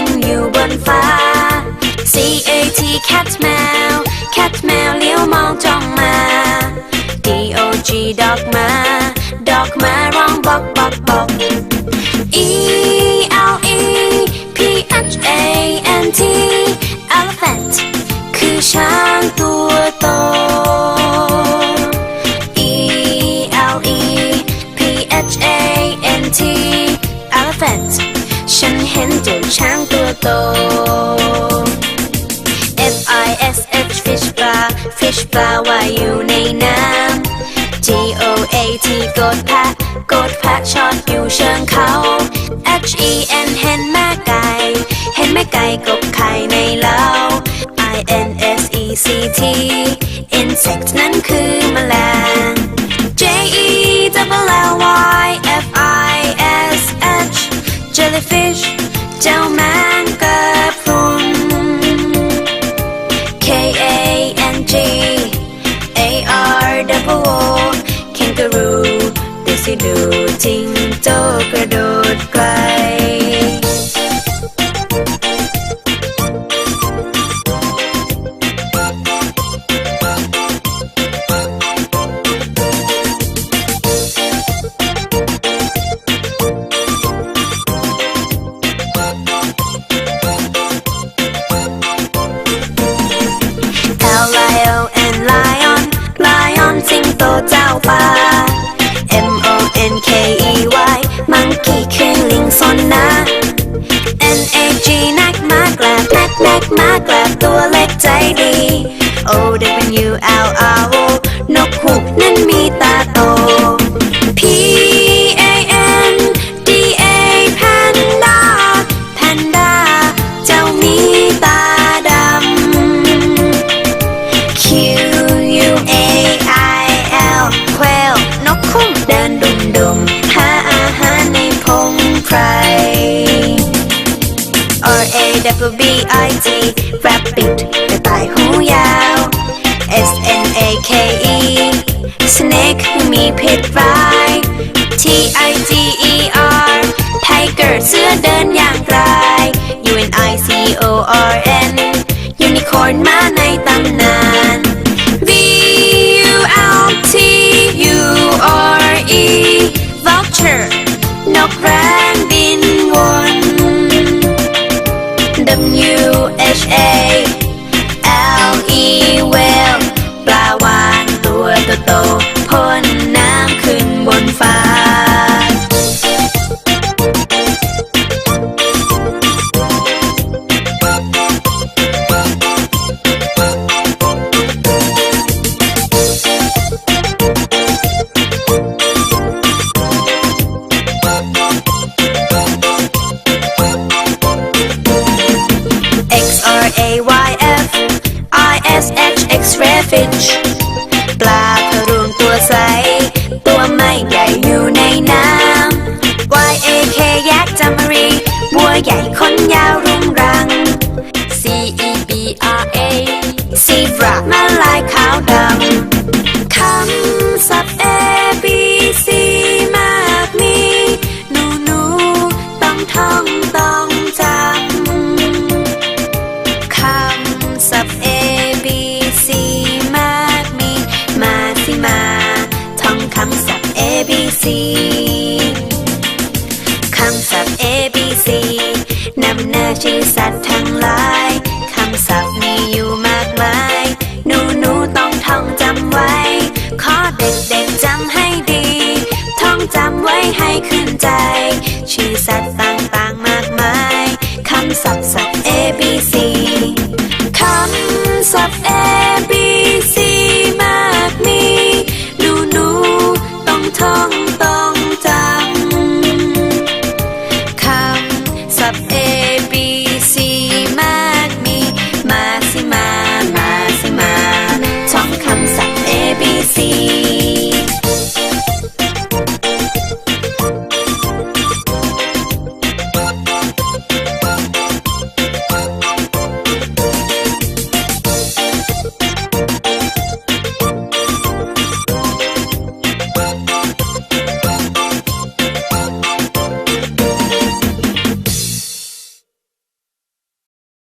นกบินอยู่บนฟ้า C A T cat แมว cat แมวเลี้ยวมองจ้องมา D O G dog มา dog มาร้องบอก fish ปลาว่ายอยู่ในน้ำ G O A T กดแพะกดแพะชอตอยู่เชิงเขา H E N เห็นแม่ไก่ เห็นแม่ไก่กบไข่ในเล้า I N S E C T insect นั้น บนักนั K E snake มีพิษร้าย T I G E R tiger เสือเดินอย่างไกล U N I C O R N unicorn มาในตำนาน V U L T U R E vulture นกแร้งบินวน W H A A A B C นำหน้าชื่อสัตว์ทั้งหลาย คำศัพท์มีอยู่มากมาย หนูหนูต้องท่องจำไว้ ขอเด็กเด็กจำให้ดี ท่องจำไว้ให้ขึ้นใจ ชื่อสัตว์ต่างๆมากมาย คำศัพท์ศัพท์ A B C คำศัพท์ A